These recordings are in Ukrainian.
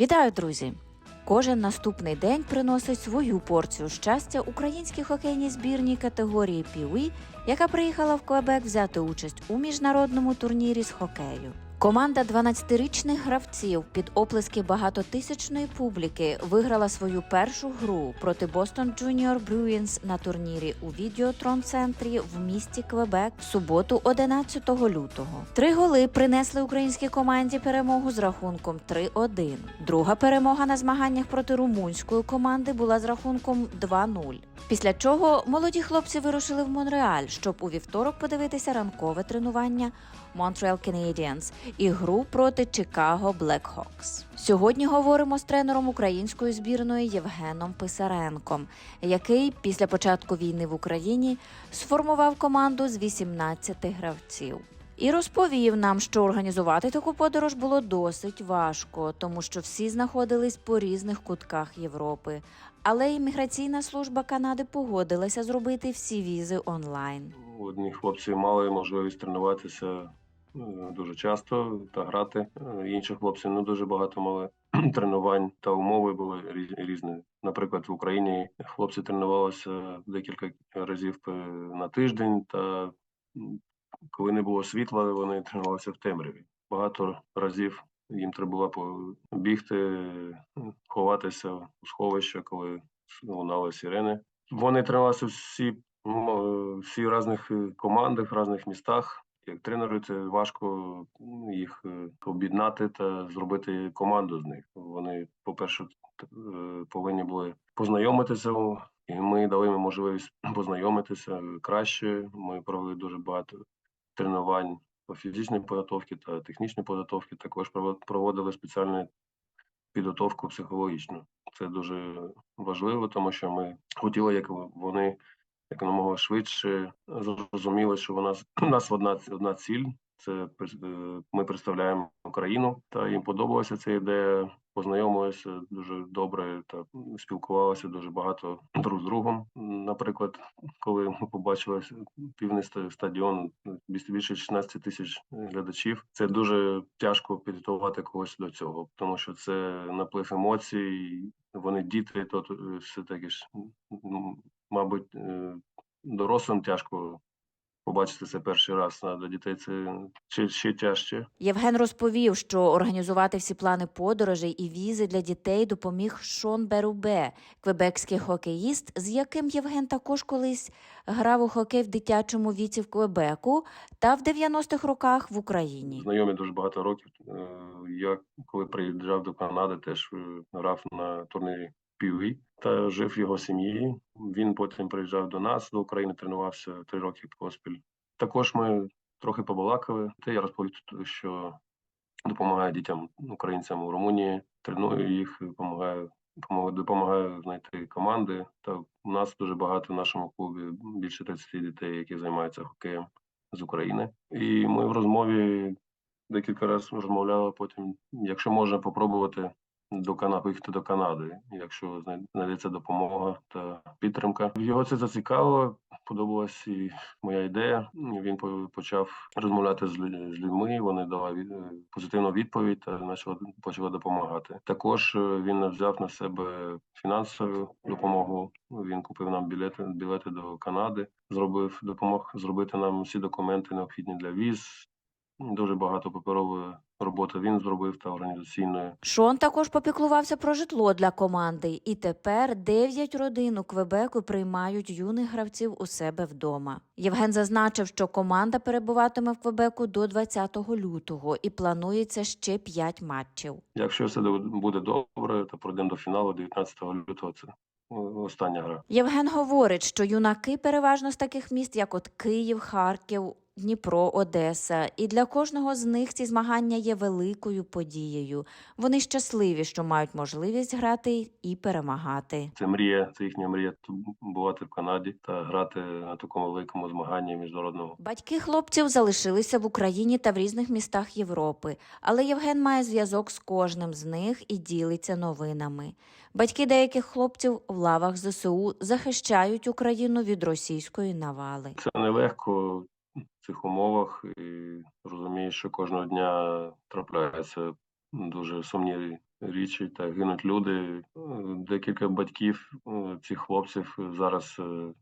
Вітаю, друзі! Кожен наступний день приносить свою порцію щастя українській хокейній збірній категорії Піві, яка приїхала в Квебек взяти участь у міжнародному турнірі з хокею. Команда 12-річних гравців під оплески багатотисячної публіки виграла свою першу гру проти Boston Junior Bruins на турнірі у Відеотрон центрі в місті Квебек в суботу 11 лютого. Три голи принесли українській команді перемогу з рахунком 3-1. Друга перемога на змаганнях проти румунської команди була з рахунком 2-0. Після чого молоді хлопці вирушили в Монреаль, щоб у вівторок подивитися ранкове тренування Montreal Canadiens і гру проти Chicago Blackhawks. Сьогодні говоримо з тренером української збірної Євгеном Писаренком, який після початку війни в Україні сформував команду з 18 гравців. І розповів нам, що організувати таку подорож було досить важко, тому що всі знаходились по різних кутках Європи. Але імміграційна служба Канади погодилася зробити всі візи онлайн. Одні хлопці мали можливість тренуватися е, дуже часто та грати. Е, Інші хлопці не дуже багато мали тренувань та умови були різ- різні. Наприклад, в Україні хлопці тренувалися декілька разів е, на тиждень, та коли не було світла, вони тренувалися в темряві. Багато разів їм треба було побігти, ховатися у сховища, коли лунали сирени. Вони тренувалися всі е, всі в різних командах, в різних містах. Як тренеру, це важко їх е, об'єднати та зробити команду з них. Вони, по-перше, е, повинні були познайомитися. І ми дали їм можливість познайомитися краще. Ми провели дуже багато тренувань по фізичній підготовці та технічній підготовці. Також прово- проводили спеціальну підготовку психологічну. Це дуже важливо, тому що ми хотіли, як вони якомога швидше зрозуміли, що у нас у нас одна одна ціль. Це е, ми представляємо Україну, та їм подобалася ця ідея. Познайомилися дуже добре та спілкувалися дуже багато друг з другом. Наприклад, коли ми побачили півний стадіон, більше більше 16 тисяч глядачів. Це дуже тяжко підготувати когось до цього, тому що це наплив емоцій. Вони діти, то е, все таки ж, мабуть, е, дорослим тяжко побачити це перший раз. А для дітей це ще, ще тяжче. Євген розповів, що організувати всі плани подорожей і візи для дітей допоміг Шон Берубе, квебекський хокеїст, з яким Євген також колись грав у хокей в дитячому віці в Квебеку та в 90-х роках в Україні. Знайомі дуже багато років. Е, Я коли приїжджав до Канади, теж е, грав на турнірі Піві та жив його сім'ї. Він потім приїжджав до нас до України, тренувався три роки поспіль. Також ми трохи побалакали. Те я розповів, що допомагаю дітям українцям у Румунії, треную їх, допомагаю- Допомагаю знайти команди. Та у нас дуже багато в нашому клубі більше 30 дітей, які займаються хокеєм з України. І ми в розмові декілька разів розмовляли потім, якщо можна попробувати до Канади, поїхати до Канади, якщо знайдеться допомога та підтримка. Його це зацікавило, подобалась і моя ідея. Він почав розмовляти з людьми. Вони дали позитивну відповідь та почали почали допомагати. Також е, він взяв на себе фінансову допомогу. Він купив нам білети білети до Канади, зробив допомог зробити нам всі документи необхідні для віз. Дуже багато паперової роботи він зробив та організаційної. Шон також попіклувався про житло для команди, і тепер дев'ять родин у Квебеку приймають юних гравців у себе вдома. Євген зазначив, що команда перебуватиме в Квебеку до 20 лютого і планується ще п'ять матчів. Якщо все буде добре, то пройдемо до фіналу 19 лютого. Це е, остання гра. Євген говорить, що юнаки переважно з таких міст, як от Київ, Харків, Дніпро, Одеса, і для кожного з них ці змагання є великою подією. Вони щасливі, що мають можливість грати і перемагати. Це мрія, це їхня мрія бувати в Канаді та грати на такому великому змаганні міжнародному. Батьки хлопців залишилися в Україні та в різних містах Європи, але Євген має зв'язок з кожним з них і ділиться новинами. Батьки деяких хлопців в лавах ЗСУ захищають Україну від російської навали. Це нелегко в цих умовах, і розумієш, що кожного дня трапляються дуже сумні річі та гинуть люди. Е, Декілька батьків е, цих хлопців зараз е,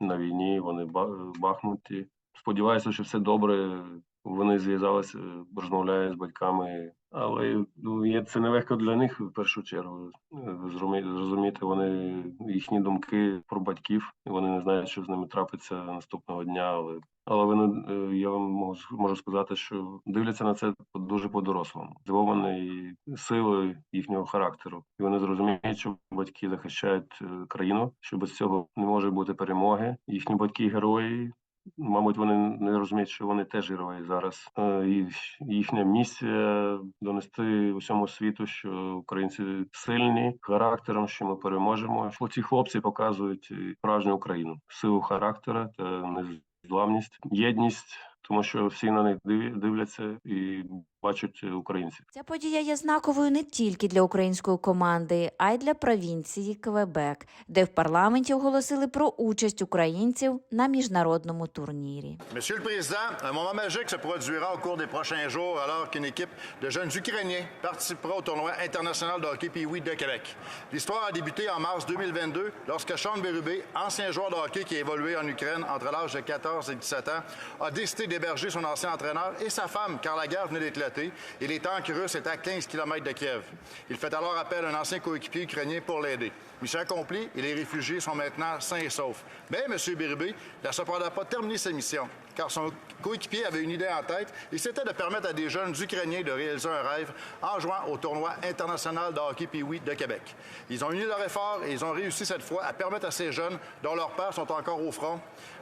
на війні, вони ба- бахнуті. Сподіваюся, що все добре. Вони зв'язалися, розмовляють з батьками, але ну, це нелегко для них в першу чергу. Е, Зрозуміти вони їхні думки про батьків. і Вони не знають, що з ними трапиться наступного дня. Але але вони е, я вам можу, можу сказати, що дивляться на це дуже по-дорослому, здивовані силою їхнього характеру, і вони зрозуміють, що батьки захищають е, країну, що без цього не може бути перемоги. Їхні батьки герої. Мабуть, вони не розуміють, що вони теж герої зараз. Е, І їхня місія донести усьому світу, що українці сильні характером, що ми переможемо. Ці хлопці показують справжню Україну, силу характера та незламність, єдність, тому що всі на них дивляться і бачать е, українців. Ця подія є знаковою не тільки для української команди, а й для провінції Квебек, де в парламенті оголосили про участь українців на міжнародному турнірі. Monsieur le Président, un moment magique se produira au cours des prochains jours alors qu'une équipe de jeunes Ukrainiens participera au tournoi international de hockey Pee-Wee de Québec. L'histoire a débuté en mars 2022 lorsque Sean Berube, ancien joueur de hockey qui a évolué en Ukraine entre l'âge de 14 et 17 ans, a décidé d'héberger son ancien entraîneur et sa femme car la guerre venait d'éclater et les tanks russes étaient à 15 km de Kiev. Il fait alors appel à un ancien coéquipier ukrainien pour l'aider. Mission accomplie et les réfugiés sont maintenant sains et saufs. Mais M. Berube n'a cependant pas terminé sa mission, car son coéquipier avait une idée en tête, et c'était de permettre à des jeunes Ukrainiens de réaliser un rêve en jouant au tournoi international de hockey Pee-Wee de Québec. Ils ont uni leur effort et ils ont réussi cette fois à permettre à ces jeunes, dont leurs pères sont encore au front,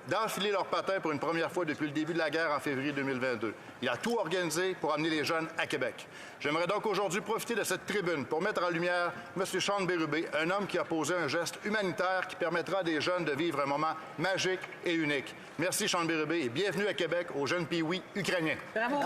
d'enfiler leurs patins pour une première fois depuis le début de la guerre en février 2022. Il a tout organisé pour amener les jeunes à Québec. J'aimerais donc aujourd'hui profiter de cette tribune pour mettre en lumière M. Sean Berube, un homme qui a posé un geste humanitaire qui permettra à des jeunes de vivre un moment magique et unique. Merci Sean Berube et bienvenue à Québec aux jeunes Pee-Wee ukrainiens. Bravo.